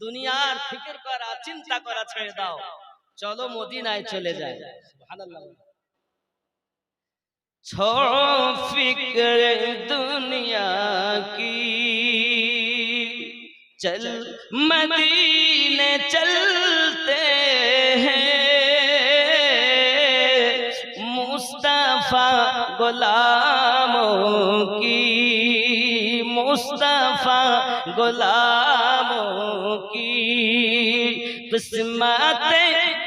দুনিয়ার ফিকির করা, চিন্তা করা ছেড়ে দাও। চলো মদিনায় চলে যায়। সুবহানাল্লাহ। چھوڑو فکر دنیا کی۔ چل مدینے چلتے ہیں مصطفیٰ غلاموں کی۔ مصطفیٰ غلاموں کی۔ قسمتیں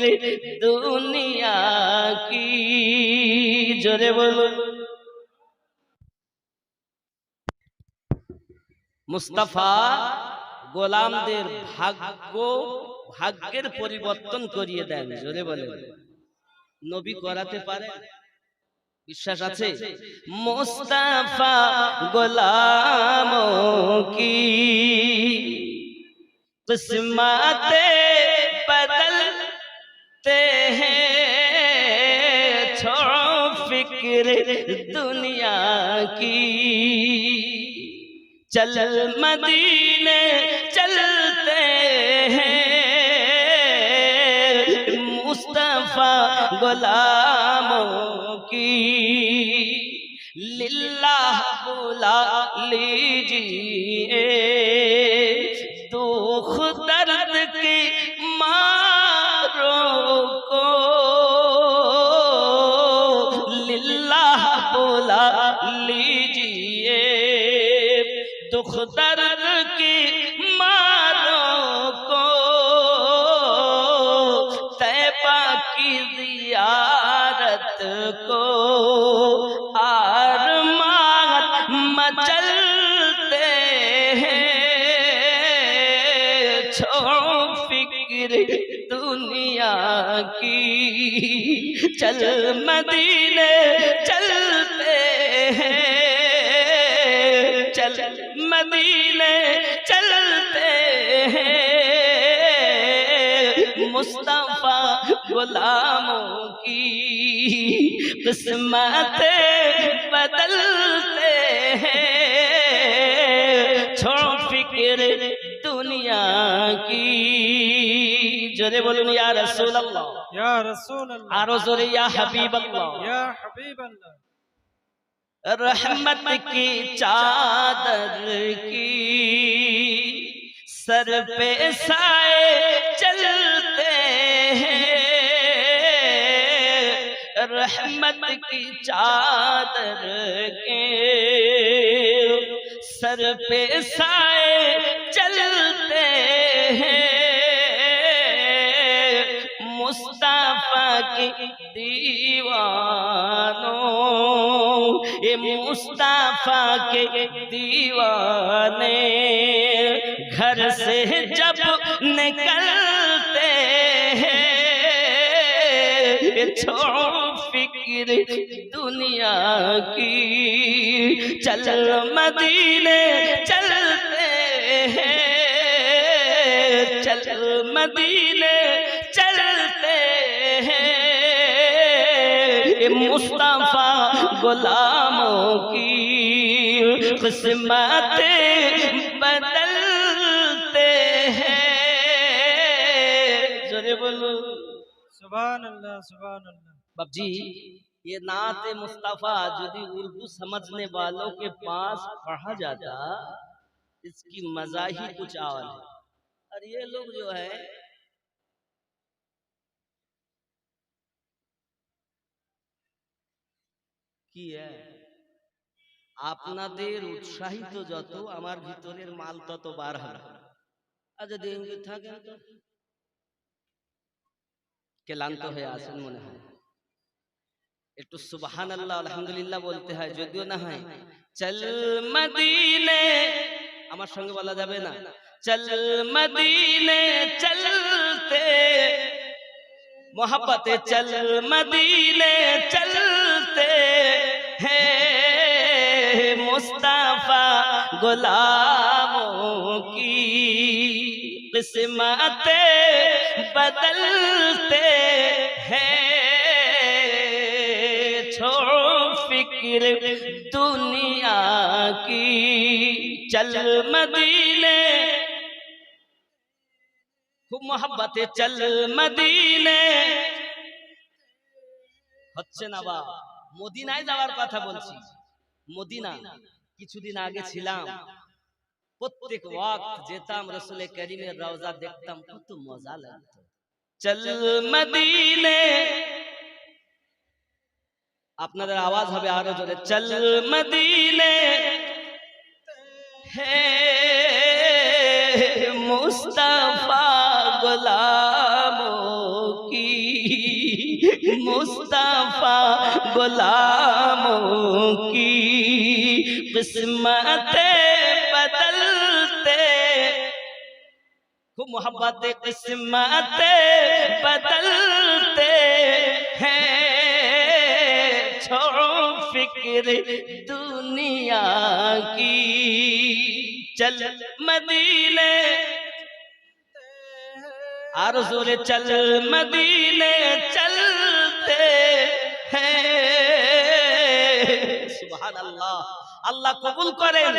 পীর দুনিয়া কি? জোরে বলুন। মুস্তাফা গোলামদের ভাগ্য, ভাগ্যের পরিবর্তন করিয়ে দেন, জোরে বলেন। নবী করাতে পারে বিশ্বাস আছে? মোস্তাফা গোলাম কি? কিসমতে বদল بدلتے ہیں چھوڑو فکر دنیا کی۔ چل مدینے چلتے ہیں مصطفیٰ غلاموں کی۔ للہ بلا لیجیے بلا لیجیے دکھ درد کی ماروں کو طیبہ کی زیارت کو آرمان مچلتے ہیں چھوڑو فکر دنیا کی چل مدینے چلتے ہیں چل مدینے چلتے ہیں۔ مصطفیٰ غلاموں کی قسمت بدلتے ہیں۔ چھوڑو فکر دنیا کی۔ جرے بولن یا رسول اللہ۔ یا رسول اللہ۔ آرو زورے یا حبیب اللہ۔ یا حبیب اللہ۔ رحمت کی چادر کی سر پہ سائے چلتے ہیں۔ رحمت کی چادر کے سر پہ سائے چلتے ہیں۔ مصطفیٰ کی دیوانوں یہ مصطفیٰ کے دیوانے، گھر سے جب نکلتے ہیں چھوڑو فکر دنیا کی۔ چل مدینے چلتے ہیں، چل مدینے چلتے ہیں۔ مصطفیٰ غلاموں کی قسمت بدلتے ہیں۔ جرے بولو۔ سبحان اللہ سبحان اللہ باب جی یہ نات مصطفیٰ جدی اردو سمجھنے والوں کے پاس پڑھا جاتا اس کی مزاہی کچھ آوال ہے۔ اور یہ لوگ جو ہے কি আপনাদের উৎসাহিত যত আমার ভিতরের মাল তত বার হবে। আর যদি থাকে ক্লান্ত হয়ে আসেন মনে হয়। একটু সুবাহান আল্লাহ আলহামদুলিল্লাহ বলতে হয় যদিও না হয়। চল মদিনে আমার সঙ্গে বলা যাবে না। চল মদিনে চলতে মোহাম্মতে চল মদিনে চলতে دے ہیں مصطفیٰ غلاموں کی قسمتیں بدلتے ہیں۔ چھوڑ فکر دنیا کی، چل مدینے۔ خوب محبت چل مدینے۔ حسن آباد۔ মদিনায় যাওয়ার কথা বলছি মদিনা, কিছুদিন আগে ছিলাম। প্রত্যেক ওয়াক্ত যেতাম রসুলের করিমের রওজা দেখতাম, কত মজা লাগতো। চল আপনাদের আওয়াজ হবে আরও জোরে। চল মদিনে। হে মুস্তাফা গোলাম। مصطفیٰ غلاموں کی قسمتیں بدلتے۔ محبت قسمتیں بدلتے ہیں۔ چھوڑو فکر دنیا کی۔ چل مدینے۔ آرزو چل مدینے، چل জানতে হ্যাঁ আল্লাহ আল্লাহ কবুল করেন।